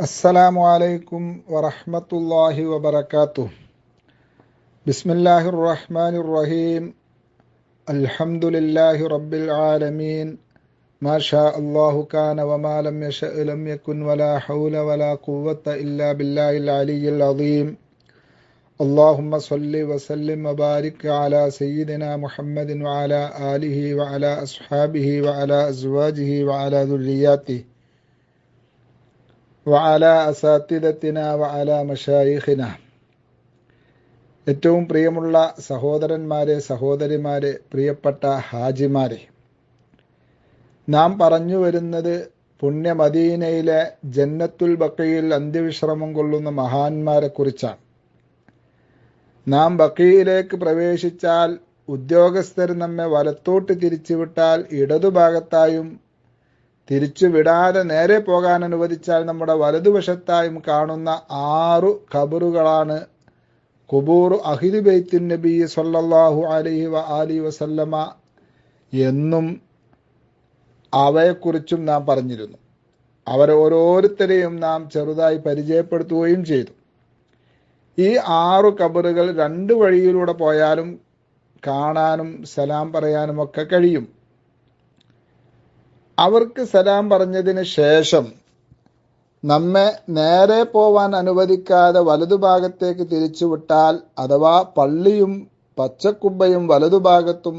السلام عليكم ورحمة الله وبركاته. بسم الله الرحمن الرحيم. الحمد لله رب العالمين. ما شاء الله كان وما لم يشاء لم يكن ولا حول ولا قوة إلا بالله العلي العظيم. اللهم صل وسلم وبارك على سيدنا محمد وعلى آله وعلى أصحابه وعلى أزواجه وعلى ذرياته. വഅല അസാത്തിദത്തിന വഅല മഷായിഖിന. ഏറ്റവും പ്രിയമുള്ള സഹോദരന്മാരെ സഹോദരിമാരെ പ്രിയപ്പെട്ട ഹാജിമാരെ നാം പറഞ്ഞു വരുന്നത് പുണ്യമദീനയിലെ ജന്നത്തുൽ ബക്കയിൽ അന്ത്യവിശ്രമം കൊള്ളുന്ന മഹാന്മാരെക്കുറിച്ചാണ് നാം ബക്കയിലേക്ക് പ്രവേശിച്ചാൽ ഉദ്യോഗസ്ഥർ നമ്മെ വലത്തോട്ട് തിരിച്ചുവിട്ടാൽ ഇടതുഭാഗത്തായും തിരിച്ചു വിടാതെ നേരെ പോകാൻ അനുവദിച്ചാൽ നമ്മുടെ വലതുവശത്തായും കാണുന്ന ആറു ഖബറുകളാണ് കുബൂർ അഹിദ് ബൈത്തിൻ നബി സല്ലാഹു അലൈഹി വ അലി വസല്ലമ എന്നും അവയെക്കുറിച്ചും നാം പറഞ്ഞിരുന്നു. അവരെ ഓരോരുത്തരെയും നാം ചെറുതായി പരിചയപ്പെടുത്തുകയും ചെയ്തു. ഈ ആറു കബറുകൾ രണ്ട് വഴിയിലൂടെ പോയാലും കാണാനും സലാം പറയാനും ഒക്കെ കഴിയും. അവർക്ക് സലാം പറഞ്ഞതിന് ശേഷം നമ്മെ നേരെ പോവാൻ അനുവദിക്കാതെ വലതുഭാഗത്തേക്ക് തിരിച്ചുവിട്ടാൽ അഥവാ പള്ളിയും പച്ചക്കുബ്ബയും വലതുഭാഗത്തും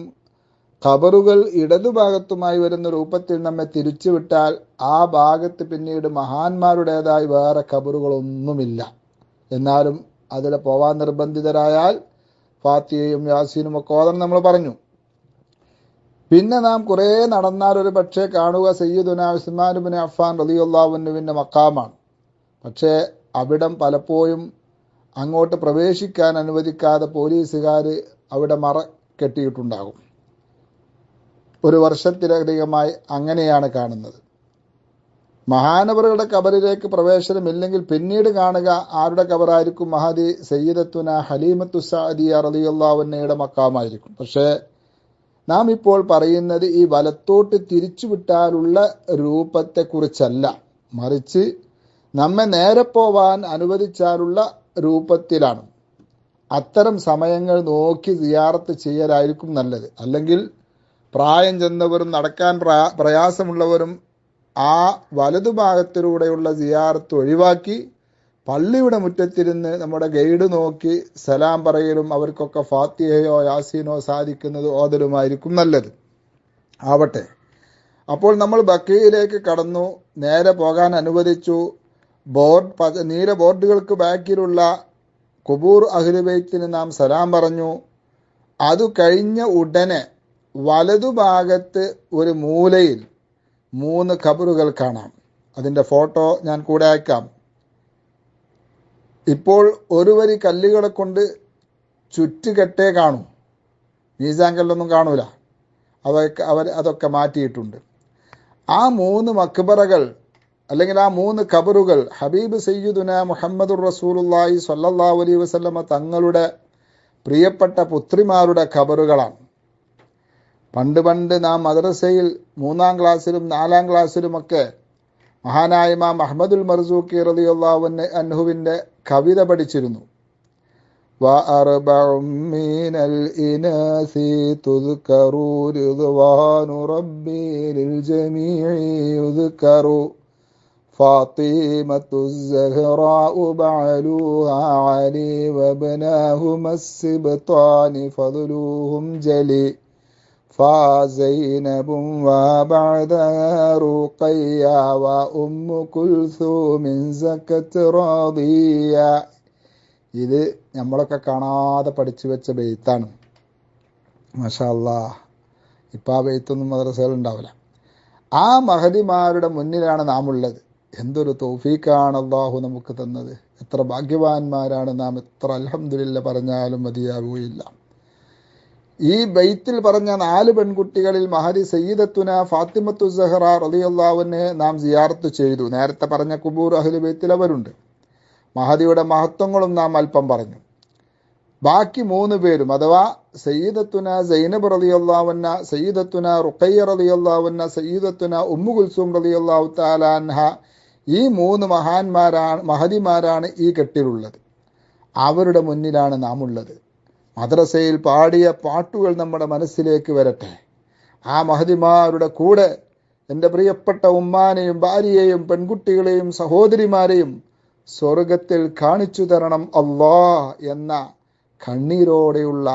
ഖബറുകൾ ഇടതുഭാഗത്തുമായി വരുന്ന രൂപത്തിൽ നമ്മെ തിരിച്ചുവിട്ടാൽ ആ ഭാഗത്ത് പിന്നീട് മഹാന്മാരുടേതായി വേറെ ഖബറുകളൊന്നുമില്ല. എന്നാലും അതിൽ പോവാൻ നിർബന്ധിതരായാൽ ഫാത്തിയയും യാസീനും ഒക്കെ നമ്മൾ പറഞ്ഞു. പിന്നെ നാം കുറേ നടന്നാൽ ഒരു പക്ഷേ കാണുക സയ്യിദുന ഉസ്മാനുബിൻ അഫാൻ റലിയുല്ലാവുന്നുവിന്റെ മക്കാമാണ് പക്ഷേ അവിടം പലപ്പോഴും അങ്ങോട്ട് പ്രവേശിക്കാൻ അനുവദിക്കാതെ പോലീസുകാർ അവിടെ മറ കെട്ടിയിട്ടുണ്ടാകും. ഒരു വർഷത്തിലധികമായി അങ്ങനെയാണ് കാണുന്നത്. മഹാനവറുകളുടെ കബറിലേക്ക് പ്രവേശനമില്ലെങ്കിൽ പിന്നീട് കാണുക ആരുടെ കബറായിരിക്കും? മഹദി സയ്യിദത്തുന ഹലീമത്തു സാദിയ റലിയുല്ലാവുന്നയുടെ മക്കാമായിരിക്കും പക്ഷേ നാം ഇപ്പോൾ പറയുന്നത് ഈ വലത്തോട്ട് തിരിച്ചുവിട്ടാലുള്ള രൂപത്തെക്കുറിച്ചല്ല. മറിച്ച് നമ്മെ നേരെ പോവാൻ അനുവദിച്ചാലുള്ള രൂപത്തിലാണ്. അത്തരം സമയങ്ങൾ നോക്കി സിയാറത്ത് ചെയ്യലായിരിക്കും നല്ലത്. അല്ലെങ്കിൽ പ്രായം ചെന്നവരും നടക്കാൻ പ്രയാസമുള്ളവരും ആ വലതുഭാഗത്തിലൂടെയുള്ള സിയാറത്ത് ഒഴിവാക്കി പള്ളിയുടെ മുറ്റത്തിരുന്ന് നമ്മുടെ ഗൈഡ് നോക്കി സലാം പറയലും അവർക്കൊക്കെ ഫാത്തിഹയോ യാസീനോ സാധിക്കുന്നത് ഓതലുമായിരിക്കും നല്ലത്. ആവട്ടെ. അപ്പോൾ നമ്മൾ ബക്കയിലേക്ക് കടന്നു. നേരെ പോകാൻ അനുവദിച്ചു. ബോർഡ് നീല ബോർഡുകൾക്ക് ബാക്കിലുള്ള കുബൂർ അഹ്ലുബൈത്തിന് നാം സലാം പറഞ്ഞു. അത് കഴിഞ്ഞ ഉടനെ വലതുഭാഗത്ത് ഒരു മൂലയിൽ മൂന്ന് ഖബറുകൾ കാണാം. അതിന്റെ ഫോട്ടോ ഞാൻ കൂടെ അയക്കാം. ഇപ്പോൾ ഒരു വരി കല്ലുകളെ കൊണ്ട് ചുറ്റുകെട്ടേ കാണും. മീസാങ്കല്ലൊന്നും കാണൂല. അതൊക്കെ അവർ അതൊക്കെ മാറ്റിയിട്ടുണ്ട്. ആ മൂന്ന് മക്ബറകൾ അല്ലെങ്കിൽ ആ മൂന്ന് ഖബറുകൾ ഹബീബ് സയ്യിദുന മുഹമ്മദുർ റസൂലുല്ലായി സല്ലാ അലൈ വസല്ലമ തങ്ങളുടെ പ്രിയപ്പെട്ട പുത്രിമാരുടെ ഖബറുകളാണ് പണ്ട് പണ്ട് നാം മദ്രസയിൽ മൂന്നാം ക്ലാസ്സിലും നാലാം ക്ലാസ്സിലുമൊക്കെ മഹാനായ മാം അഹമ്മദുൽ മർസൂഖി റലിയുള്ള അൻഹുവിന്റെ കവിത പഠിച്ചിരുന്നു وأربع من الإناث تذكر رضوان ربي للجميع يذكر فاطمة الزهراء بعلوها علي وابناهما السبطان فضلوهم جلي فزينب وبعدها رقيا وأم كلثوم زكت راضيا ഇത് നമ്മളൊക്കെ കാണാതെ പഠിച്ചു വെച്ച ബെയ്ത്താണ് മഷാല്ലാ ഇപ്പം ആ ബെയ്ത്തൊന്നും മദ്രസകൾ ഉണ്ടാവില്ല ആ മഹതിമാരുടെ മുന്നിലാണ് നാം ഉള്ളത് എന്തൊരു തോഫീക്കാണ് അള്ളാഹു നമുക്ക് തന്നത് എത്ര ഭാഗ്യവാന്മാരാണ് നാം എത്ര അലഹമില്ല പറഞ്ഞാലും മതിയാവുകയില്ല ഈ ബൈത്തിൽ പറഞ്ഞ നാല് പെൺകുട്ടികളിൽ മഹരി സയ്യിദത്തുന ഫാത്തിമത്തു സഹറ റലിയുള്ളാവിനെ നാം സിയാർത്ത് ചെയ്തു. നേരത്തെ പറഞ്ഞ കുബൂർ അഹ്ലു ബൈത്തിൽ അവരുണ്ട്. മഹദിയുടെ മഹത്വങ്ങളും നാം അല്പം പറഞ്ഞു. ബാക്കി മൂന്ന് പേരും അഥവാ സയ്യിദത്തുന സൈനബ് റലിയുള്ളാവുന്ന സയ്യിദത്തുന റുഖയ്യ റലിയുള്ളാവുന്ന സയ്യിദത്തുന ഉമ്മു കുൽസൂം റലിയുള്ളാഹു താലാൻഹ ഈ മൂന്ന് മഹാന്മാരാണ് മഹതിമാരാണ് ഈ കെട്ടിലുള്ളത്. അവരുടെ മുന്നിലാണ് നാം ഉള്ളത് മദ്രസയിൽ പാടിയ പാട്ടുകൾ നമ്മുടെ മനസ്സിലേക്ക് വരട്ടെ. ആ മഹതിമാരുടെ കൂടെ എന്റെ പ്രിയപ്പെട്ട ഉമ്മാനെയും ഭാര്യയെയും പെൺകുട്ടികളെയും സഹോദരിമാരെയും സ്വർഗത്തിൽ കാണിച്ചു തരണം അള്ളാ എന്ന കണ്ണീരോടെയുള്ള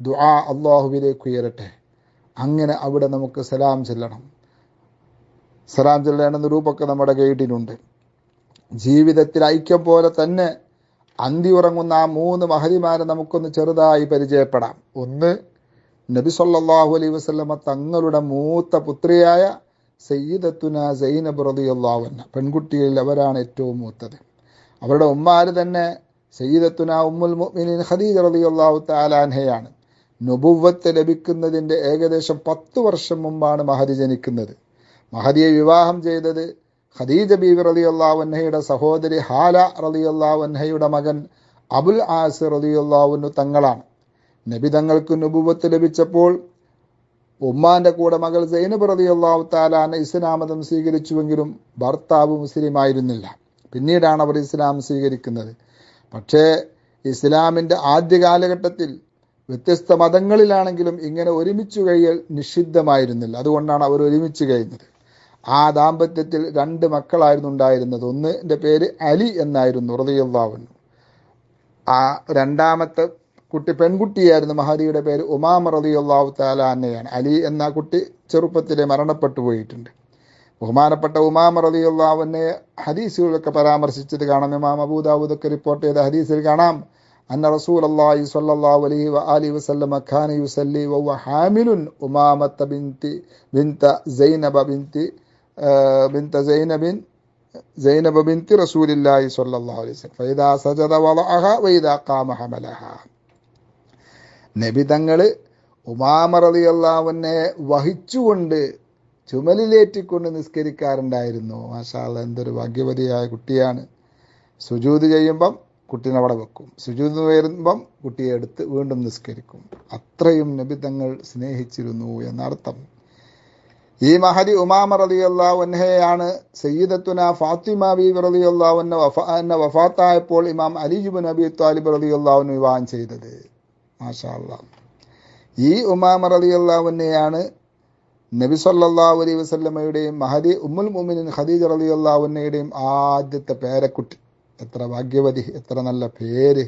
ദുആ അള്ളാഹുവിലേക്ക് ഉയരട്ടെ. അങ്ങനെ അവിടെ നമുക്ക് സലാം ചെല്ലണം. സലാം ചെല്ലണമെന്ന രൂപമൊക്കെ നമ്മുടെ ഗൈഡിനുണ്ട് ജീവിതത്തിൽ ഐക്യം പോലെ തന്നെ അന്തി ഉറങ്ങുന്ന ആ മൂന്ന് മഹതിമാരെ നമുക്കൊന്ന് ചെറുതായി പരിചയപ്പെടാം. ഒന്ന് നബി സല്ലാഹു അലൈ വസല്ലമ തങ്ങളുടെ മൂത്ത പുത്രിയായ സയ്യിദത്തുന സൈനബ് റതിയുള്ള പെൺകുട്ടികളിൽ അവരാണ് ഏറ്റവും മൂത്തത്. അവരുടെ ഉമ്മാര് തന്നെ സയ്യിദത്തുന ഉമ്മുൽ മുഅ്മിനീൻ ഖദീജ റളിയല്ലാഹു തആലാൻഹയാണ് നുബുവത്ത് ലഭിക്കുന്നതിന്റെ ഏകദേശം പത്ത് വർഷം മുമ്പാണ് മഹദി ജനിക്കുന്നത്. മഹദിയെ വിവാഹം ചെയ്തത് ഖദീജ ബീവി റളിയല്ലാഹു അൻഹയുടെ സഹോദരി ഹാല റളിയല്ലാഹു അൻഹയുടെ മകൻ അബുൽ ആസ് റളിയല്ലാഹു തങ്ങളാണ്. നബി തങ്ങൾക്ക് നുപൂപത്ത് ലഭിച്ചപ്പോൾ ഉമ്മാന്റെ കൂടെ മകൾ സൈനബ് റളിയല്ലാഹു താലാന ഇസ്ലാമതം സ്വീകരിച്ചുവെങ്കിലും ഭർത്താവ് മുസ്ലിമായിരുന്നില്ല. പിന്നീടാണ് അവർ ഇസ്ലാം സ്വീകരിക്കുന്നത്. പക്ഷേ ഇസ്ലാമിന്റെ ആദ്യ കാലഘട്ടത്തിൽ വ്യത്യസ്ത മതങ്ങളിലാണെങ്കിലും ഇങ്ങനെ ഒരുമിച്ച് കഴിയൽ നിഷിദ്ധമായിരുന്നില്ല. അതുകൊണ്ടാണ് അവർ ഒരുമിച്ച് കഴിയുന്നത്. ആ ദാമ്പത്യത്തിൽ രണ്ട് മക്കളായിരുന്നു ഉണ്ടായിരുന്നത്. ഒന്നിന്റെ പേര് അലി എന്നായിരുന്നു റളിയല്ലാഹുവിന് ആ രണ്ടാമത്തെ കുട്ടി പെൺകുട്ടിയായിരുന്നു മഹദിയുടെ പേര് ഉമാമ താല അന്നയാണ്. അലി എന്ന കുട്ടി ചെറുപ്പത്തിലെ മരണപ്പെട്ടു പോയിട്ടുണ്ട്. ബഹുമാനപ്പെട്ട ഉമാമ റളിയല്ലാഹുവിനെ ഹദീസുകളൊക്കെ പരാമർശിച്ചത് കാണാം. ഇമാം അബൂദാവൂദൊക്കെ റിപ്പോർട്ട് ചെയ്ത ഹദീസിൽ കാണാം. അന്ന റസൂൽ അള്ളാഹി സ്വല്ലല്ലാഹു അലൈഹി അലി ഖാന യുസല്ലി വഹുവ ഹാമിലുൻ ഉമാമത്ത ബിൻതി ബിൻത സൈനബ ബിൻതി ബിൻത സൈനബിൻ സൈനബ ബിൻതി റസൂലില്ലാഹി സ്വല്ലല്ലാഹു അലൈഹി വസല്ലം. ഫൈദാ സജദ വളഅഹ വൈദാ قام حملها നബി തങ്ങൾ ഉമാമ റളിയല്ലാഹുവിനെ വഹിച്ചുകൊണ്ട് ചുമലിലേറ്റിക്കൊണ്ട് നിസ്കരിക്കാറുണ്ടായിരുന്നു. മാഷാല്ല എന്തൊരു ഭാഗ്യവതിയായ കുട്ടിയാണ്. സുജൂത് ചെയ്യുമ്പം കുട്ടീനെ അവിടെ വെക്കും. സുജൂത് വരുമ്പം കുട്ടിയെ എടുത്ത് വീണ്ടും നിസ്കരിക്കും. അത്രയും നബി തങ്ങൾ സ്നേഹിച്ചിരുന്നു എന്നർത്ഥം. ഈ മഹദി ഉമാമ റളിയല്ലാഹു അൻഹയാണ് സയ്യിദത്തുന ഫാത്തിമ ബീവി റളിയല്ലാഹു അൻഹ വഫ വഫാത്തായപ്പോൾ ഇമാം അലി നബി താലിബ് റളിയല്ലാഹു അൻഹു വിവാഹം ചെയ്തത്. മാഷാ ഈ ഉമാമ റളിയല്ലാഹു അൻഹയാണ് നബി സല്ലല്ലാഹു അലൈഹി വസ്ല്ലമ്മയുടെയും മഹദി ഉമ്മുൽ മുഅ്മിനീൻ ഖദീജ റളിയല്ലാഹു അൻഹയുടെയും ആദ്യത്തെ പേരക്കുട്ടി. എത്ര ഭാഗ്യവതി എത്ര നല്ല പേര്.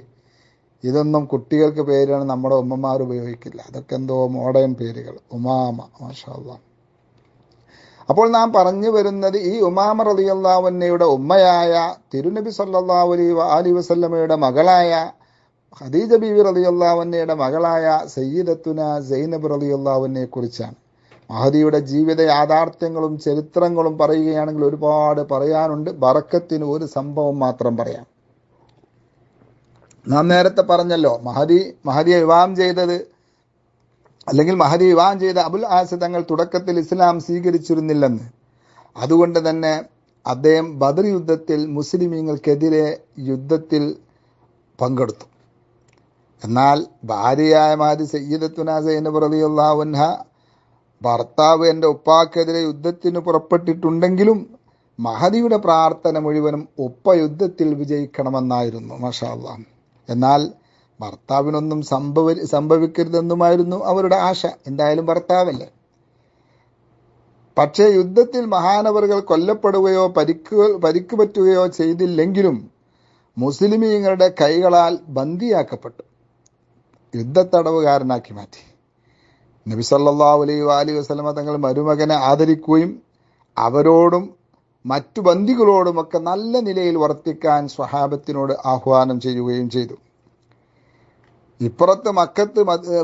ഇതൊന്നും കുട്ടികൾക്ക് പേരാണ് നമ്മുടെ ഉമ്മമാർ ഉപയോഗിക്കില്ല. അതൊക്കെ എന്തോ മോഡേൺ പേരുകൾ. ഉമാമ മാഷാ അപ്പോൾ നാം പറഞ്ഞു വരുന്നത് ഈ ഉമാമ റളിയല്ലാഹുവിനയുടെ ഉമ്മയായ തിരുനബി സല്ലല്ലാഹു അലി അലി വസല്ലമയുടെ മകളായ ഖദീജ ബീവി റളിയല്ലാഹുവിനയുടെ മകളായ സയ്യിദത്തുന സൈനബ് റളിയല്ലാഹുവിനെ കുറിച്ചാണ്. മഹദിയുടെ ജീവിത യാഥാർത്ഥ്യങ്ങളും ചരിത്രങ്ങളും പറയുകയാണെങ്കിൽ ഒരുപാട് പറയാനുണ്ട്. ബറക്കത്തിന് ഒരു സംഭവം മാത്രം പറയാം. നാം നേരത്തെ പറഞ്ഞല്ലോ മഹദി മഹദിയെ വിവാഹം ചെയ്തത് അല്ലെങ്കിൽ മഹദി വിവാഹം ചെയ്ത അബുൽ ആസ് തങ്ങൾ തുടക്കത്തിൽ ഇസ്ലാം സ്വീകരിച്ചിരുന്നില്ലെന്ന്. അതുകൊണ്ട് തന്നെ അദ്ദേഹം ബദർ യുദ്ധത്തിൽ മുസ്ലിമീങ്ങൾക്കെതിരെ യുദ്ധത്തിൽ പങ്കെടുത്തു. എന്നാൽ ഭാര്യയായ മാതി സയ്യിദത്തുന സൈനബ് ഭർത്താവ് എന്റെ ഉപ്പാക്കെതിരെ യുദ്ധത്തിന് പുറപ്പെട്ടിട്ടുണ്ടെങ്കിലും മഹദിയുടെ പ്രാർത്ഥന മുഴുവനും ഉപ്പ യുദ്ധത്തിൽ വിജയിക്കണമെന്നായിരുന്നു മഷാ അള്ളാഹ്. എന്നാൽ ഭർത്താവിനൊന്നും സംഭവ സംഭവിക്കരുതെന്നുമായിരുന്നു അവരുടെ ആശ. എന്തായാലും ഭർത്താവല്ലേ? പക്ഷേ യുദ്ധത്തിൽ മഹാനവറുകൾ കൊല്ലപ്പെടുകയോ പരിക്ക് പരിക്ക് പറ്റുകയോ ചെയ്തില്ലെങ്കിലും മുസ്ലിമീങ്ങളുടെ കൈകളാൽ ബന്ദിയാക്കപ്പെട്ടു. യുദ്ധത്തടവുകാരനാക്കി മാറ്റി. നബി സല്ലല്ലാഹു അലൈഹി വാലി വസ്ലമ തങ്ങൾ മരുമകനെ ആദരിക്കുകയും അവരോടും മറ്റു ബന്ദികളോടുമൊക്കെ നല്ല നിലയിൽ വർത്തിക്കാൻ സ്വഹാബത്തിനോട് ആഹ്വാനം ചെയ്യുകയും ചെയ്തു. ഇപ്പുറത്ത് മക്കത്ത്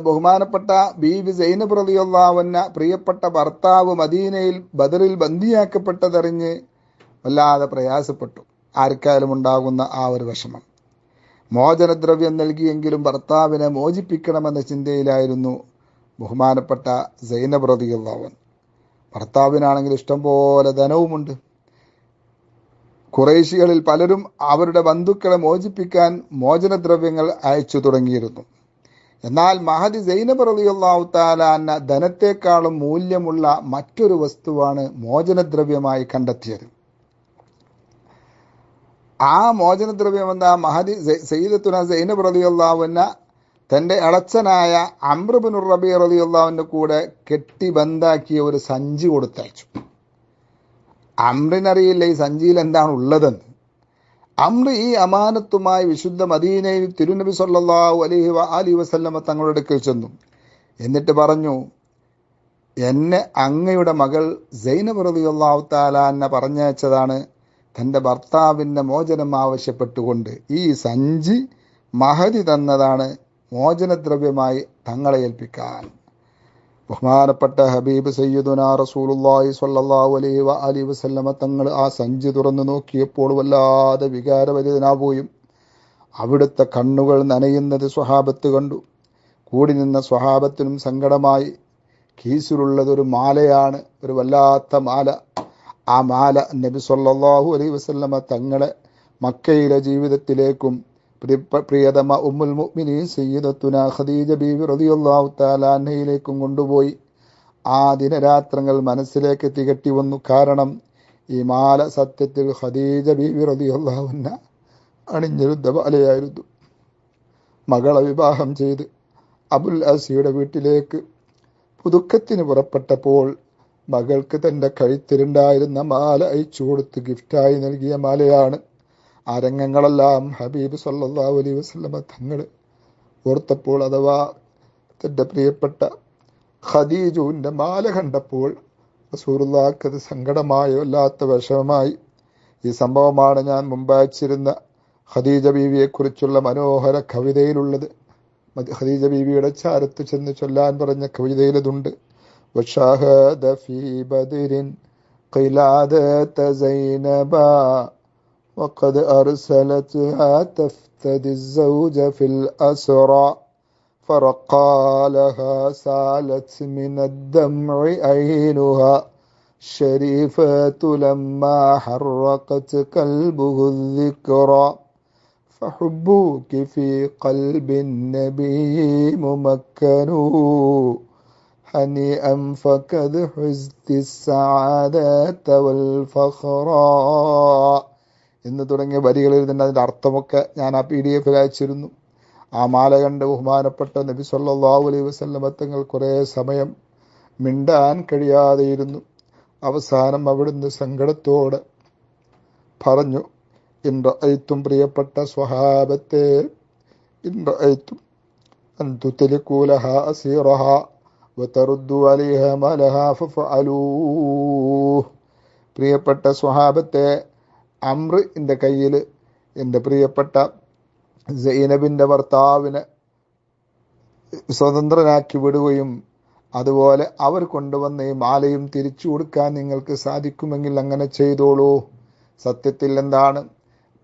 ബഹുമാനപ്പെട്ട ബീബി സൈനബ് പ്രതിയൊള്ളാവുന്ന പ്രിയപ്പെട്ട ഭർത്താവ് മദീനയിൽ ബദറിൽ ബന്ദിയാക്കപ്പെട്ടതറിഞ്ഞ് വല്ലാതെ പ്രയാസപ്പെട്ടു. ആർക്കാലും ഉണ്ടാകുന്ന ആ ഒരു വിഷമം. മോചനദ്രവ്യം നൽകിയെങ്കിലും ഭർത്താവിനെ മോചിപ്പിക്കണമെന്ന ചിന്തയിലായിരുന്നു ബഹുമാനപ്പെട്ട സൈനബ് റളിയല്ലാഹു ഭർത്താവിനാണെങ്കിൽ ഇഷ്ടംപോലെ ധനവുമുണ്ട്. കുറേശികളിൽ പലരും അവരുടെ ബന്ധുക്കളെ മോചിപ്പിക്കാൻ മോചനദ്രവ്യങ്ങൾ അയച്ചു തുടങ്ങിയിരുന്നു. എന്നാൽ മഹദി സൈനബ് റളിയല്ലാഹു താലാന്ന ധനത്തെക്കാളും മൂല്യമുള്ള മറ്റൊരു വസ്തുവാണ് മോചനദ്രവ്യമായി കണ്ടെത്തിയത്. ആ മോചനദ്രവ്യം എന്താ? മഹദി സയ്യിദത്തുന സൈനബ് റളിയല്ലാഹുവിന തന്റെ അളച്ചനായ അമ്രബിനുർ റബി റളിയല്ലാഹുവിന്റെ കൂടെ കെട്ടി ബന്ധാക്കിയ ഒരു സഞ്ചി കൊടുത്തയച്ചു. അമ്രിനറിയില്ല ഈ സഞ്ചിയിൽ എന്താണ് ഉള്ളതെന്ന്. അമ്ര ഈ അമാനത്തുമായി വിശുദ്ധ മദീനയിൽ തിരുനബി സല്ലാഹു അലഹി അലി വസല്ലമ തങ്ങളുടെ അടുക്കൽ ചെന്നു. എന്നിട്ട് പറഞ്ഞു എന്നെ അങ്ങയുടെ മകൾ സൈനബ് റളിയല്ലാഹു തആല എന്നെ പറഞ്ഞയച്ചതാണ്. തന്റെ ഭർത്താവിന്റെ മോചനം ആവശ്യപ്പെട്ടുകൊണ്ട് ഈ സഞ്ചി മഹതി തന്നതാണ് മോചനദ്രവ്യമായി തങ്ങളെ ഏൽപ്പിക്കാൻ. ബഹുമാനപ്പെട്ട ഹബീബ് സയ്യിദുന റസൂലുള്ളാഹി സ്വല്ലല്ലാഹു അലൈഹി വ അലിഹി വസല്ലമ തങ്ങൾ ആ സഞ്ചി തുറന്നു നോക്കിയപ്പോൾ വല്ലാതെ വികാരഭരിതനാവുകയും അവിടുത്തെ കണ്ണുകൾ നനയുന്നത് സ്വഹാബത്ത് കണ്ടു. കൂടി നിന്ന സ്വഹാബത്തിനും സങ്കടമായി. കീസിലുള്ളതൊരു മാലയാണ് ഒരു വല്ലാത്ത മാല. ആ മാല നബി സല്ലല്ലാഹു അലൈഹി വസല്ലമ തങ്ങളെ മക്കയിലെ ജീവിതത്തിലേക്കും പ്രിയതമ ഉമ്മുൽ മുഅ്മിനീൻ സയ്യിദത്തുന ഖദീജ ബീവി റളിയല്ലാഹു തആല അൻഹയിലേക്കും കൊണ്ടുപോയി. ആ ദിനരാത്രങ്ങൾ മനസ്സിലേക്ക് തികട്ടി വന്നു. കാരണം ഈ മാല സത്യത്തിൽ ഖദീജ ബീവി റളിയല്ലാഹു അൻഹ അണിഞ്ഞിരുന്ന മാലയായിരുന്നു മകളെ വിവാഹം ചെയ്ത് അബുൽ അസിയുടെ വീട്ടിലേക്ക് പുതുക്കത്തിന് പുറപ്പെട്ടപ്പോൾ മകൾക്ക് തന്റെ കഴുത്തിലുണ്ടായിരുന്ന മാല അയച്ചു കൊടുത്ത് ഗിഫ്റ്റായി നൽകിയ മാലയാണ്. ആ രംഗങ്ങളെല്ലാം ഹബീബ് സല്ലല്ലാഹു അലൈഹി വസല്ലമ തങ്ങൾ ഓർത്തപ്പോൾ അഥവാ തൻ്റെ പ്രിയപ്പെട്ട ഖദീജുവിൻ്റെ മാല കണ്ടപ്പോൾ റസൂറുല്ലാക്കത് സങ്കടമായി വല്ലാത്ത വിഷമമായി ഈ സംഭവമാണ് ഞാൻ മുമ്പ് അയച്ചിരുന്ന ഖദീജ ബീവിയെക്കുറിച്ചുള്ള മനോഹര കവിതയിലുള്ളത് ഖദീജ ബീവിയുടെ ചാരത്ത് ചെന്ന് ചൊല്ലാൻ പറഞ്ഞ കവിതയിലതുണ്ട് وشاهد في بدر قلادة زينبا وقد أرسلتها تفتدي الزوج في الأسرى فرقى لها سالت من الدمع عينها الشريفة لما حرقت قلبه الذكرى فحبك في قلب النبي ممكن. هنيئا فقد حزت السعادة والفخرا എന്ന് തുടങ്ങിയ വരികളിൽ തന്നെ അതിന്റെ അർത്ഥമൊക്കെ ഞാൻ ആ പി ഡി എഫിൽ അയച്ചിരുന്നു. ആ മാല കണ്ട് ബഹുമാനപ്പെട്ട നബി സല്ലല്ലാഹു അലൈഹി വസല്ലമ തങ്ങൾ കുറേ സമയം മിണ്ടാൻ കഴിയാതെയിരുന്നു. അവസാനം അവിടുന്ന് സങ്കടത്തോടെ പറഞ്ഞു ഇന്ദ്ര ഐത്തും പ്രിയപ്പെട്ട സ്വഹാബത്തെ ഇന്ദ്ര ഐത്തും അന്തുത്തലിക്കൂലഹ അസീറഹ വത്തറുദ്ദു അലൈഹ മലഹ ഫലൂ പ്രിയപ്പെട്ട സ്വഹാബത്തെ അമ്രിന്റെ കയ്യിൽ എന്റെ പ്രിയപ്പെട്ട സൈനബിന്റെ ഭർത്താവിനെ സ്വതന്ത്രനാക്കി വിടുകയും അതുപോലെ അവർ കൊണ്ടുവന്ന ഈ മാലയും തിരിച്ചു കൊടുക്കാൻ നിങ്ങൾക്ക് സാധിക്കുമെങ്കിൽ അങ്ങനെ ചെയ്തോളൂ. സത്യത്തിൽ എന്താണ്?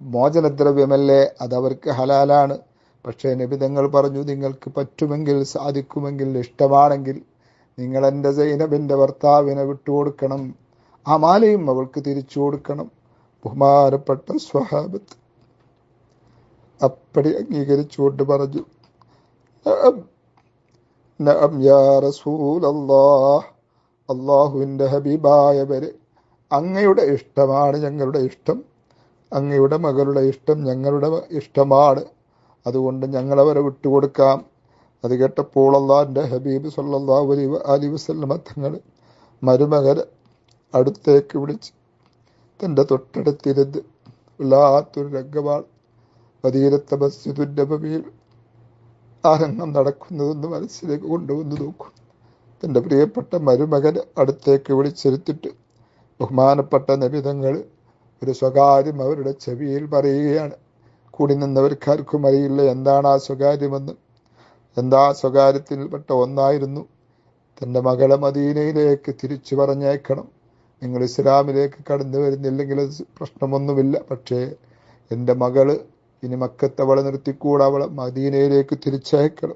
മോചനദ്രവ്യമല്ലേ? അതവർക്ക് ഹലാലാണ്. പക്ഷേ നിബിതങ്ങൾ പറഞ്ഞു നിങ്ങൾക്ക് പറ്റുമെങ്കിൽ സാധിക്കുമെങ്കിൽ ഇഷ്ടമാണെങ്കിൽ നിങ്ങൾ എന്റെ സൈനബിന്റെ ഭർത്താവിനെ വിട്ടുകൊടുക്കണം. ആ മാലയും അവൾക്ക് തിരിച്ചു കൊടുക്കണം. ബഹുമാനപ്പെട്ട സ്വഹാബത്ത് അപ്പടി അംഗീകരിച്ചുകൊണ്ട് പറഞ്ഞു നഅം യാ റസൂൽ അള്ളാഹുവിന്റെ ഹബീബായവരെ അങ്ങയുടെ ഇഷ്ടമാണ് ഞങ്ങളുടെ ഇഷ്ടം അങ്ങയുടെ മകളുടെ ഇഷ്ടം ഞങ്ങളുടെ ഇഷ്ടമാണ് അതുകൊണ്ട് ഞങ്ങളവരെ വിട്ടുകൊടുക്കാം. അത് കേട്ടപ്പോൾ അള്ളാഹിന്റെ ഹബീബ് സല്ലാ അലൈഹി അലി വസല്ലമ തങ്ങൾ അടുത്തേക്ക് വിളിച്ച് തൊട്ടടുത്തിരുന്ന് വല്ലാത്തൊരു രംഗമാണ് വതീരത്തെ മസ്ജിദിന്റെ നബവിയിൽ ആ രംഗം നടക്കുന്നതെന്ന് മനസ്സിലേക്ക് കൊണ്ടുവന്ന് നോക്കും. തന്റെ പ്രിയപ്പെട്ട മരുമകൻ അടുത്തേക്ക് വിളിച്ചിരുത്തിട്ട് ബഹുമാനപ്പെട്ട നബിതങ്ങൾ ഒരു സ്വകാര്യം അവരുടെ ചെവിയിൽ പറയുകയാണ്. കൂടി നിന്നവർക്കാർക്കും അറിയില്ല എന്താണ് ആ സ്വകാര്യമെന്ന്. എന്താ സ്വകാര്യത്തിൽപ്പെട്ട ഒന്നായിരുന്നു. തന്റെ മകളെ മദീനയിലേക്ക് തിരിച്ചു പറഞ്ഞേക്കണം നിങ്ങൾ ഇസ്ലാമിലേക്ക് കടന്നു വരുന്നില്ലെങ്കിൽ പ്രശ്നമൊന്നുമില്ല. പക്ഷേ എന്റെ മകൾ ഇനി മക്കത്തവളെ നിർത്തിക്കൂടെ. അവളെ മദീനയിലേക്ക് തിരിച്ചയക്കണം.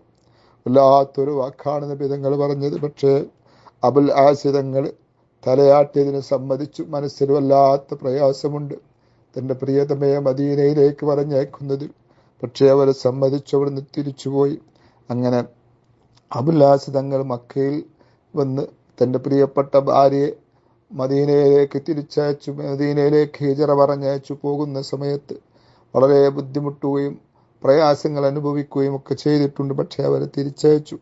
വല്ലാത്തൊരു വാക്കാണ് നബിതങ്ങൾ പറഞ്ഞത്. പക്ഷേ അബുൽ ആസിതങ്ങൾ തലയാട്ടിയതിന് സമ്മതിച്ചു. മനസ്സിൽ വല്ലാത്ത പ്രയാസമുണ്ട്. തന്റെ പ്രിയതമയെ മദീനയിലേക്ക് പറഞ്ഞയക്കുന്നതിൽ പക്ഷേ അവർ സമ്മതിച്ചു. അവിടുന്ന് തിരിച്ചുപോയി. അങ്ങനെ അബുൽ ആസിതങ്ങൾ മക്കയിൽ വന്ന് തന്റെ പ്രിയപ്പെട്ട ഭാര്യയെ മദീനയിലേക്ക് തിരിച്ചയച്ചു. മദീനയിലേക്ക് ഹിജറ പറഞ്ഞയച്ചു. പോകുന്ന സമയത്ത് വളരെ ബുദ്ധിമുട്ടുകയും പ്രയാസങ്ങൾ അനുഭവിക്കുകയും ഒക്കെ ചെയ്തിട്ടുണ്ട്. പക്ഷേ അവരെ തിരിച്ചയച്ചു.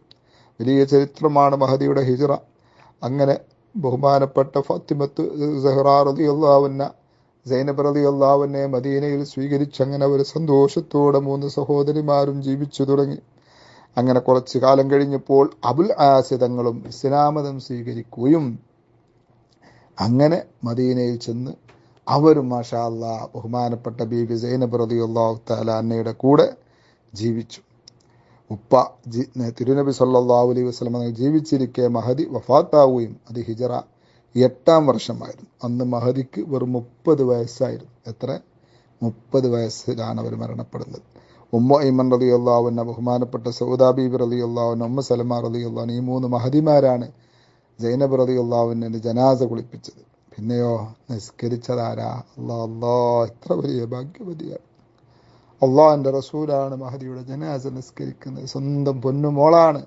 വലിയ ചരിത്രമാണ് മഹദിയുടെ ഹിജറ. അങ്ങനെ ബഹുമാനപ്പെട്ട ഫാത്തിമത്ത് സഹ്റാ റളിയല്ലാഹുവിന സൈനബ് അള്ളാവുന്നെ മദീനയിൽ സ്വീകരിച്ച് അങ്ങനെ അവർ സന്തോഷത്തോടെ മൂന്ന് സഹോദരിമാരും ജീവിച്ചു തുടങ്ങി. അങ്ങനെ കുറച്ച് കാലം കഴിഞ്ഞപ്പോൾ അബുൽ ആസിതങ്ങളും ഇസ്ലാമതം സ്വീകരിക്കുകയും അങ്ങനെ മദീനയിൽ ചെന്ന് അവരും മാഷാ അല്ലാ ബഹുമാനപ്പെട്ട ബീബി സൈനബ് റളിയല്ലാഹു തആല അന്നയുടെ കൂടെ ജീവിച്ചു. ഉപ്പ ജി തിരുനബി സല്ലാഹു അലൈഹി വസല്ലം ജീവിച്ചിരിക്കെ മഹദി വഫാത്താവുകയും അത് ഹിജറ എട്ടാം വർഷമായിരുന്നു. അന്ന് മഹദിക്ക് വെറും മുപ്പത് വയസ്സായിരുന്നു. എത്ര? മുപ്പത് വയസ്സിലാണ് അവർ മരണപ്പെടുന്നത്. ഉമ്മ ഐമൻ റലി അള്ളാഹുന്ന ബഹുമാനപ്പെട്ട സൗദാബീബ് അള്ളാഹുന്ന ഉമ്മ സലമ റലി അള്ളാഹുന ഈ മൂന്ന് മഹദിമാരാണ് ജൈനബ് റതി അള്ളാഹുവിനെ ജനാസ കുളിപ്പിച്ചത്. പിന്നെയോ നിസ്കരിച്ചതാരാ? അള്ളാ അള്ളാ ഇത്ര വലിയ ഭാഗ്യവതിയാണ്. അള്ളാഹിന്റെ റസൂലാണ് മഹദിയുടെ ജനാസ നിസ്കരിക്കുന്നത്. സ്വന്തം പൊന്നുമോളാണ്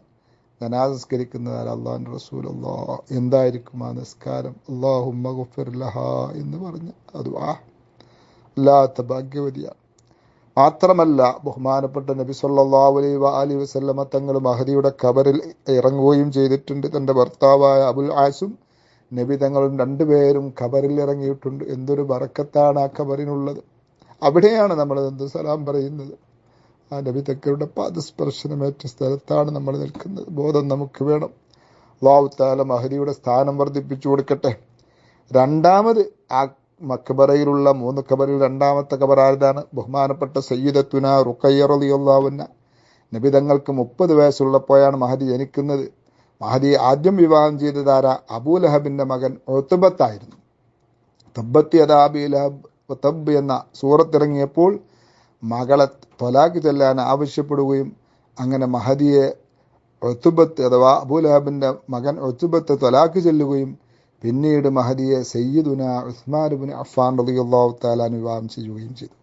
ജനാസ നിസ്കരിക്കുന്നതാരാ? അള്ളാഹിന്റെ റസൂൽ അള്ളാ എന്തായിരിക്കും ആ നിസ്കാരം? അള്ളാഹുമ്മ ഗുഫിർ ലഹ എന്ന് പറഞ്ഞ് അത് ആ അല്ലാത്ത ഭാഗ്യവതിയാണ്. മാത്രമല്ല ബഹുമാനപ്പെട്ട നബി സല്ലല്ലാഹു അലൈഹി അലി വസല്ലമ തങ്ങൾ മഹദിയുടെ ഖബറിൽ ഇറങ്ങുകയും ചെയ്തിട്ടുണ്ട്. തന്റെ ഭർത്താവായ അബുൽ ആസും നബി തങ്ങളും രണ്ടുപേരും ഖബറിൽ ഇറങ്ങിയിട്ടുണ്ട്. എന്തൊരു ബറക്കത്താണ് ആ ഖബറിനുള്ളത്. അവിടെയാണ് നമ്മൾ എന്ത് സലാം പറയുന്നത്. ആ നബി തക്കളുടെ പാദസ്പർശനമേറ്റ സ്ഥലത്താണ് നമ്മൾ നിൽക്കുന്നത്. ബോധം നമുക്ക് വേണം. അള്ളാഹു താല മഹദിയുടെ സ്ഥാനം വർദ്ധിപ്പിച്ചു കൊടുക്കട്ടെ. രണ്ടാമത് ആ മക്കബറയിലുള്ള മൂന്ന് ഖബറിൽ രണ്ടാമത്തെ ഖബർ ആരതാണ്? ബഹുമാനപ്പെട്ട സയ്യിദത്തുന റുക്കയ്യറലിയുള്ളാവുന്ന നബി തങ്ങൾക്ക് മുപ്പത് വയസ്സുള്ളപ്പോഴാണ് മഹദി ജനിക്കുന്നത്. മഹദി ആദ്യം വിവാഹം ചെയ്തത് ആരാ? അബൂലഹബിന്റെ മകൻ ഒത്തുബത്തായിരുന്നു തബ്ബത്തി അദാബി ലഹബ് തബ് എന്ന സൂറത്തിറങ്ങിയപ്പോൾ മകളെ തൊലാക്കി ചെല്ലാൻ ആവശ്യപ്പെടുകയും അങ്ങനെ മഹദിയെ ഒത്തുബത്ത് അഥവാ അബൂലഹബിന്റെ മകൻ ഒത്തുബത്ത് തൊലാക്ക് ചെല്ലുകയും പിന്നീട് മഹദിയെ സയ്യിദുന ഉസ്മാനുബിൻ അഫ്ഫാൻ റളിയല്ലാഹു താലാൻ വിവാഹം ചെയ്യുകയും ചെയ്തു.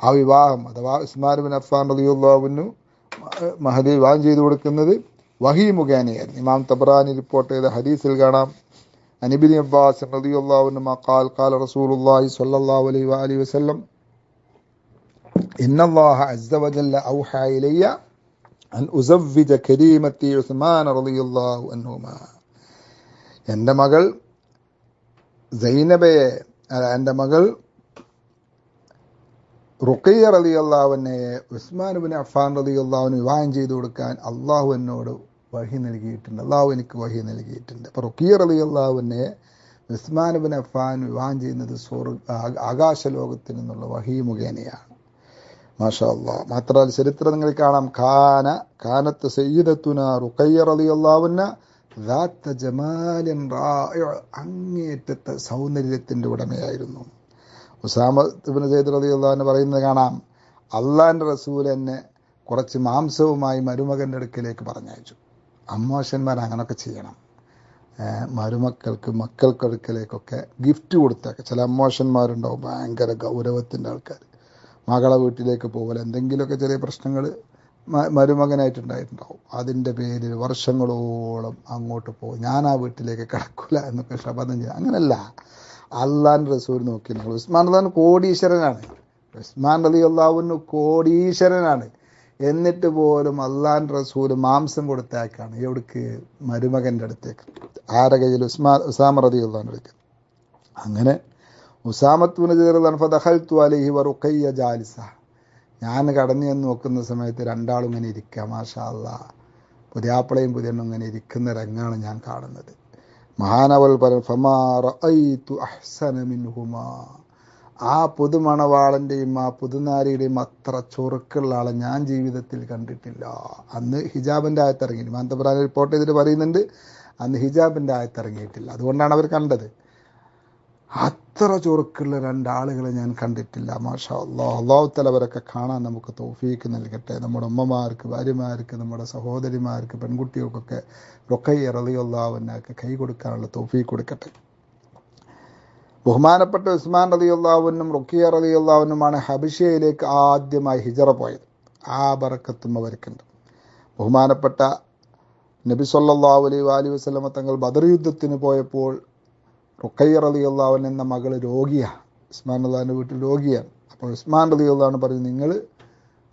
ആ വിവാഹം അഥവാ ഉസ്മാനുബിൻ അഫ്ഫാൻ റളിയല്ലാഹുവിനു മഹദി വിവാഹം ചെയ്തു കൊടുക്കുന്നത് വഹി മുഖേനയായിരുന്നു. ഇമാം തബറാനി റിപ്പോർട്ട് ചെയ്ത ഹദീസിൽ കാണാം അനിബിൻ അബ്ബാസ് റളിയല്ലാഹു അൻഹു ഖാൽ ഖാല റസൂലുള്ളാഹി സ്വല്ലല്ലാഹു അലൈഹി വആലിഹി വസല്ലം ഇന്നല്ലാഹ അൻ കരീമത്തി ഉസ്മാൻ റളിയല്ലാഹു മകൾ സൈനബയെ എന്റെ മകൾ റുക്കയ്യ റലി ഉസ്മാൻ ബിൻ അഫാൻ റലി അള്ളാഹുവിന് വിവാഹം ചെയ്തു കൊടുക്കാൻ അള്ളാഹു എന്നോട് വഹി നൽകിയിട്ടുണ്ട്. അള്ളാഹു എനിക്ക് വഹി നൽകിയിട്ടുണ്ട്. അപ്പോൾ റുഖിയ റലി അള്ളാഹുവിനെ ഉസ്മാൻ ബിൻ അഫാൻ വിവാഹം ചെയ്യുന്നത് സ്വർഗ ആകാശ ലോകത്തിൽ നിന്നുള്ള വഹി മുഖേനയാണ്. മാഷാ മാത്രമല്ല ചരിത്രം നിങ്ങൾ കാണാം. ഖാന ഖാനത്ത് സയ്യിദത്തുന റുക്കയ്യ റലി അള്ളാഹുവിന ജമാലൻ അങ്ങേറ്റത്തെ സൗന്ദര്യത്തിന്റെ ഉടമയായിരുന്നു. ഉസാമ ഇബിന് സെയ്ദ് പറയുന്നത് കാണാം അള്ളാഹിന്റെ റസൂൽ എന്നെ കുറച്ച് മാംസവുമായി മരുമകന്റെ അടുക്കിലേക്ക് പറഞ്ഞയച്ചു. അമ്മോശന്മാർ അങ്ങനെയൊക്കെ ചെയ്യണം. മരുമക്കൾക്ക് മക്കൾക്ക് അടുക്കലേക്കൊക്കെ ഗിഫ്റ്റ് കൊടുത്തേക്ക്. ചില അമ്മോശന്മാരുണ്ടാവും ഭയങ്കര ഗൗരവത്തിന്റെ ആൾക്കാർ. മകളെ വീട്ടിലേക്ക് പോകല എന്തെങ്കിലുമൊക്കെ ചെറിയ പ്രശ്നങ്ങൾ മരുമകനായിട്ടുണ്ടായിട്ടുണ്ടാവും. അതിന്റെ പേരിൽ വർഷങ്ങളോളം അങ്ങോട്ട് പോകും. ഞാൻ ആ വീട്ടിലേക്ക് കിടക്കില്ല എന്നൊക്കെ ശപഥം ചെയ്യുക. അങ്ങനല്ല. അള്ളാൻ റസൂൽ നോക്കി നിങ്ങൾ ഉസ്മാൻ അള്ളഹാൻ കോടീശ്വരനാണ്. ഉസ്മാൻ അലി അള്ളാഹുവിന് കോടീശ്വരനാണ്. എന്നിട്ട് പോലും അള്ളാൻ റസൂൽ മാംസം കൊടുത്തേക്കാണ് എവിടേക്ക്? മരുമകന്റെ അടുത്തേക്ക്. ആരെ കയ്യിൽ ഉസ്മാൻ ഉസാമ റതി അള്ളഹാന്റെ അടുക്ക് അങ്ങനെ ഉസാമത്തുവിന് ചേർന്ന് അലഹി വറുക്കയ്യ ജാലിസ. ഞാൻ കടന്നു ചെന്ന് നോക്കുന്ന സമയത്ത് രണ്ടാളും ഇങ്ങനെ ഇരിക്കുക മാഷാല്ല പുതിയാപ്പിളയും പുതിയണ്ണും ഇങ്ങനെ ഇരിക്കുന്ന രംഗമാണ് ഞാൻ കാണുന്നത്. മഹാനവൽ പറഞ്ഞു ആ പുതുമണവാളന്റെയും ആ പുതുനാരിയുടെയും അത്ര ചൊറുക്കുള്ള ആളെ ഞാൻ ജീവിതത്തിൽ കണ്ടിട്ടില്ല. അന്ന് ഹിജാബിന്റെ ആയത്തിറങ്ങി മാന്തപുരാൻ റിപ്പോർട്ട് ചെയ്തിട്ട് പറയുന്നുണ്ട് അന്ന് ഹിജാബിന്റെ ആയത്തിറങ്ങിയിട്ടില്ല. അതുകൊണ്ടാണ് അവർ കണ്ടത്. അത്ര ചൊറുക്കുള്ള രണ്ടാളുകളെ ഞാൻ കണ്ടിട്ടില്ല മാഷാ അള്ളാഹ് അള്ളാഹു തലവരൊക്കെ കാണാൻ നമുക്ക് തോഫീക്ക് നൽകട്ടെ. നമ്മുടെ ഉമ്മമാർക്ക് ഭാര്യമാർക്ക് നമ്മുടെ സഹോദരിമാർക്ക് പെൺകുട്ടികൾക്കൊക്കെ റൊക്കയ്യ റലിയുള്ളാവുന്നൊക്കെ കൈ കൊടുക്കാനുള്ള തോഫീക്ക് കൊടുക്കട്ടെ. ബഹുമാനപ്പെട്ട ഉസ്മാൻ റലിയുള്ളാവുനും റുക്കിയ റലിയുള്ളാവുനുമാണ് ഹബിഷയിലേക്ക് ആദ്യമായി ഹിജറ പോയത്. ആ ബറക്കത്തും അവർക്കുണ്ട്. ബഹുമാനപ്പെട്ട നബി സല്ലാ അലൈ വാലി വസ്ലമ തങ്ങൾ ബദർ യുദ്ധത്തിന് പോയപ്പോൾ റുക്കയ്യ അലി അള്ളാഹുൻ എന്ന മകൾ രോഗിയാണ് ഉസ്മാൻ അള്ളാഹിന്റെ വീട്ടിൽ രോഗിയാണ് അപ്പോൾ ഉസ്മാൻ അള്ളാഹു പറഞ്ഞു നിങ്ങൾ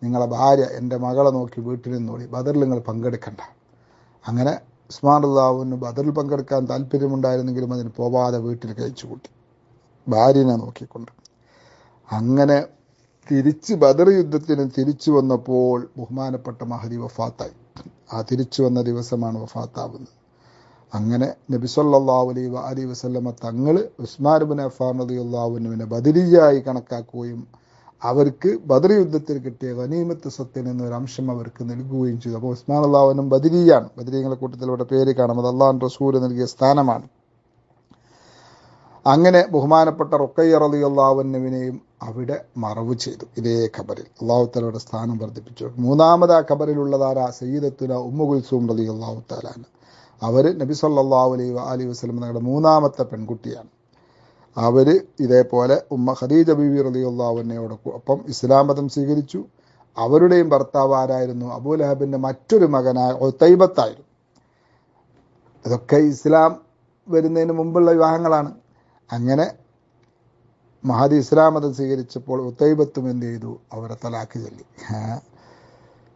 നിങ്ങളെ ഭാര്യ എന്റെ മകളെ നോക്കി വീട്ടിൽ നിന്നോളി ബദറിൽ നിങ്ങൾ പങ്കെടുക്കണ്ട. അങ്ങനെ ഉസ്മാൻ അള്ളാഹുവിന് ബദറിൽ പങ്കെടുക്കാൻ താല്പര്യമുണ്ടായിരുന്നെങ്കിലും അതിന് പോവാതെ വീട്ടിൽ കഴിച്ചു കൂട്ടി ഭാര്യനെ നോക്കിക്കൊണ്ട്. അങ്ങനെ തിരിച്ച് ബദർ യുദ്ധത്തിന് തിരിച്ചു വന്നപ്പോൾ ബഹുമാനപ്പെട്ട മഹദി വഫാത്തായി. ആ തിരിച്ചു വന്ന ദിവസമാണ് വഫാത്താവുന്നത്. അങ്ങനെ നബിസൊല്ലാഹു അലൈ അലി വസല്ലമ തങ്ങൾ ഉസ്മാൻ ബിൻ അഫാൻ റതി അള്ളാഹുവിനെ ബദരിയായി കണക്കാക്കുകയും അവർക്ക് ബദർ യുദ്ധത്തിൽ കിട്ടിയ ഗനീമത്ത് സത്യൻ നിന്ന് ഒരു അംശം അവർക്ക് നൽകുകയും ചെയ്തു. അപ്പോൾ ഉസ്മാൻ അള്ളാഹുനും ബദരിയാണ്. ബദരീങ്ങളുടെ കൂട്ടത്തിൽ ഇവിടെ പേര് കാണും അത് അള്ളാഹു റസൂര് നൽകിയ സ്ഥാനമാണ്. അങ്ങനെ ബഹുമാനപ്പെട്ട റുക്കയ്യ റലി അള്ളാഹുനുവിനെയും അവിടെ മറവ് ചെയ്തു. ഇതേ ഖബറിൽ. അള്ളാഹുത്തലയുടെ സ്ഥാനം വർദ്ധിപ്പിച്ചു. മൂന്നാമത് ആ ഖബറിലുള്ളതാരാ സയ്യിദത്തുല ഉമ്മ അലി റലി അള്ളാഹു താലാണ് അവർ നബി സല്ലാഹു അലൈ അലി വസ്ലം തങ്ങളുടെ മൂന്നാമത്തെ പെൺകുട്ടിയാണ്. അവർ ഇതേപോലെ ഉമ്മ ഖദീജ ബിബി റലി അള്ളാഹുവിനോട് ഒപ്പം ഇസ്ലാം മതം സ്വീകരിച്ചു. അവരുടെയും ഭർത്താവ് ആരായിരുന്നു? അബൂലഹബിന്റെ മറ്റൊരു മകനായ ഒത്തൈബത്തായിരുന്നു അതൊക്കെ ഇസ്ലാം വരുന്നതിന് മുമ്പുള്ള വിവാഹങ്ങളാണ്. അങ്ങനെ മഹദി ഇസ്ലാം മതം സ്വീകരിച്ചപ്പോൾ ഉത്തൈബത്തും എന്ത് ചെയ്തു? അവരെ തലാക്ക് ചൊല്ലി.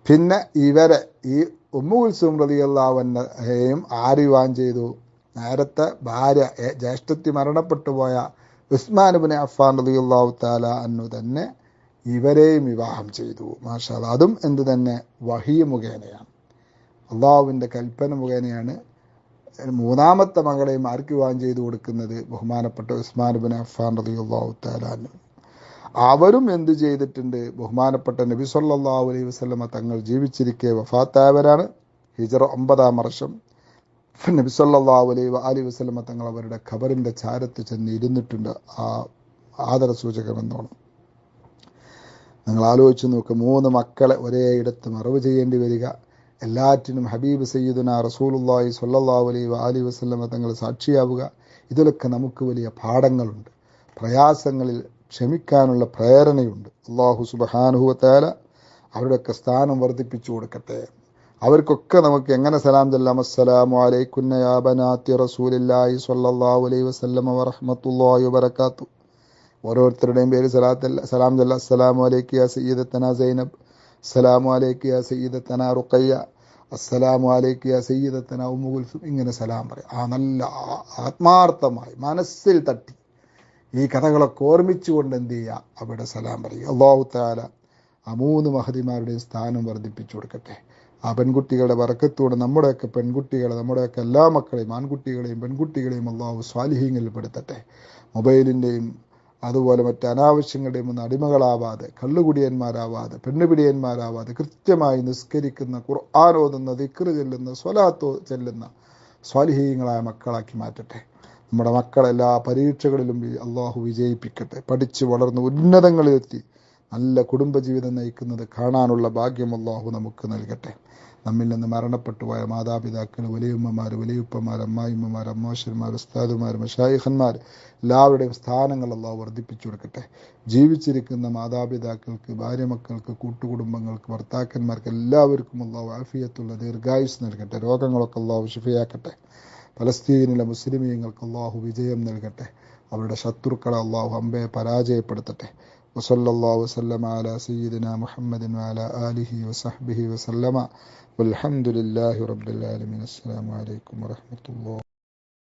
പിന്നെ ഇവരെ ഈ ഉമ്മു ഉത്സവം റതിയല്ലാവന്നെയും ആര് വിവാഹം ചെയ്തു. നേരത്തെ ഭാര്യ ജ്യേഷ്ഠത്തി മരണപ്പെട്ടു പോയ ഉസ്മാനുബിനെ അഫാൻ റതിയുള്ളാഹു താല അന്നു തന്നെ ഇവരെയും വിവാഹം ചെയ്തു. മാഷാല അതും എന്ത് തന്നെ? വഹിയ മുഖേനയാണ്. അള്ളാഹുവിന്റെ കൽപ്പന മുഖേനയാണ് മൂന്നാമത്തെ മകളെയും ആർക്ക് വിവാഹം ചെയ്തു കൊടുക്കുന്നത്? ബഹുമാനപ്പെട്ട ഉസ്മാൻ ബിൻ അഫാൻ റതിയുള്ളാഹു താലാന്നു അവരും എന്ത് ചെയ്തിട്ടുണ്ട്? ബഹുമാനപ്പെട്ട നബി സല്ലാ അലൈഹി വസല്ലമ തങ്ങൾ ജീവിച്ചിരിക്കെ വഫാത്തായവരാണ്. ഹിജറ ഒമ്പതാം വർഷം. നബി സല്ലാ അലൈഹി അലി വസ്ലമ തങ്ങൾ അവരുടെ ഖബറിന്റെ ചാരത്ത് ചെന്ന് ഇരുന്നിട്ടുണ്ട്. ആ ആദര സൂചകമെന്നോണം നിങ്ങൾ ആലോചിച്ച് നോക്കുക മൂന്ന് മക്കളെ ഒരേ ഇടത്ത് മറവ് ചെയ്യേണ്ടി വരിക. എല്ലാറ്റിനും ഹബീബ് സയ്യിദുന റസൂലുള്ളാഹി സല്ലാ അലൈഹി അലി വസ്ലമ തങ്ങൾ സാക്ഷിയാവുക. ഇതിലൊക്കെ നമുക്ക് വലിയ പാഠങ്ങളുണ്ട്. പ്രയാസങ്ങളിൽ ക്ഷമിക്കാനുള്ള പ്രേരണയുണ്ട്. അള്ളാഹു സുബഹാനുഹുവത്താല അവരുടെയൊക്കെ സ്ഥാനം വർദ്ധിപ്പിച്ചു കൊടുക്കട്ടെ. അവർക്കൊക്കെ നമുക്ക് എങ്ങനെ സലാം ചെല്ലാം? അസ്സലാമു അലൈക്കുന്നയാബനാത്തി റസൂലില്ലായി സ്വല്ലല്ലാഹു അലൈഹി വസല്ലമ വറഹ്മത്തുള്ളാഹി വബറകാത്തു. ഓരോരുത്തരുടെയും പേര് സലാത്തല്ല സലാം ചെല്ല. അസ്സലാമു അലൈക്ക് യാ സയ്യിദത്തന സൈനബ്. അസ്സലാമു അലൈക്ക് യാ സയ്യിദത്തന റുഖയ്യ. അസ്സലാമു അലൈക്കി യാ സയ്യിദത്തന തന കുൽസും. ഇങ്ങനെ സലാം പറയും. ആ നല്ല ആത്മാർത്ഥമായി മനസ്സിൽ തട്ടി. ഈ കഥകളൊക്കെ ഓർമ്മിച്ചുകൊണ്ട് എന്ത് ചെയ്യുക? അവിടെ സലാം പറയുക അള്ളാഹു താല ആ മൂന്ന് മഹതിമാരുടെയും സ്ഥാനം വർദ്ധിപ്പിച്ചു കൊടുക്കട്ടെ. ആ പെൺകുട്ടികളുടെ വറക്കത്തോടെ നമ്മുടെയൊക്കെ പെൺകുട്ടികളെ നമ്മുടെയൊക്കെ എല്ലാ മക്കളെയും ആൺകുട്ടികളെയും പെൺകുട്ടികളെയും അള്ളാഹു സ്വാലിഹീങ്ങളിൽ പെടുത്തട്ടെ. മൊബൈലിന്റെയും അതുപോലെ മറ്റ് അനാവശ്യങ്ങളുടെയും ഒന്ന് അടിമകളാവാതെ കള്ളുകുടിയന്മാരാവാതെ പെണ്ണുപിടിയന്മാരാവാതെ കൃത്യമായി നിസ്കരിക്കുന്ന ഖുർആൻ ഓതുന്ന ദിക്റ് ചെല്ലുന്ന സ്വലാത്തോ ചെല്ലുന്ന സ്വാലിഹീങ്ങളായ മക്കളാക്കി മാറ്റട്ടെ. നമ്മുടെ മക്കളെല്ലാ പരീക്ഷകളിലും അള്ളാഹു വിജയിപ്പിക്കട്ടെ. പഠിച്ച് വളർന്ന് ഉന്നതങ്ങളിലെത്തി നല്ല കുടുംബജീവിതം നയിക്കുന്നത് കാണാനുള്ള ഭാഗ്യം അള്ളാഹു നമുക്ക് നൽകട്ടെ. നമ്മിൽ നിന്ന് മരണപ്പെട്ടു പോയ മാതാപിതാക്കൾ വലിയമ്മമാർ വലിയുപ്പമാർ അമ്മായിമ്മമാർ അമ്മാശന്മാർ ഉസ്താദുമാർ മഷായിഹന്മാർ എല്ലാവരുടെയും സ്ഥാനങ്ങൾ അള്ളാഹു വർദ്ധിപ്പിച്ചു കൊടുക്കട്ടെ. ജീവിച്ചിരിക്കുന്ന മാതാപിതാക്കൾക്ക് ഭാര്യ മക്കൾക്ക് കൂട്ടുകുടുംബങ്ങൾക്ക് ഭർത്താക്കന്മാർക്ക് എല്ലാവർക്കും അള്ളാഹു ആഫിയത്തുള്ള ദീർഘായുസ് നൽകട്ടെ. രോഗങ്ങളൊക്കെ അള്ളാഹു ശിഫയാക്കട്ടെ. ഫലസ്തീനിലെ മുസ്ലിമീങ്ങൾക്ക് അള്ളാഹു വിജയം നൽകട്ടെ അവരുടെ ശത്രുക്കളെ അള്ളാഹു അമ്പയെ പരാജയപ്പെടുത്തട്ടെ വസല്ലാ വസ്ലം അല സയ്യിദിന മുഹമ്മദിൻ വാല ആലിഹി വസഹബിഹി വസല്ലമ والحمد لله رب العالمين السلام عليكم ورحمة الله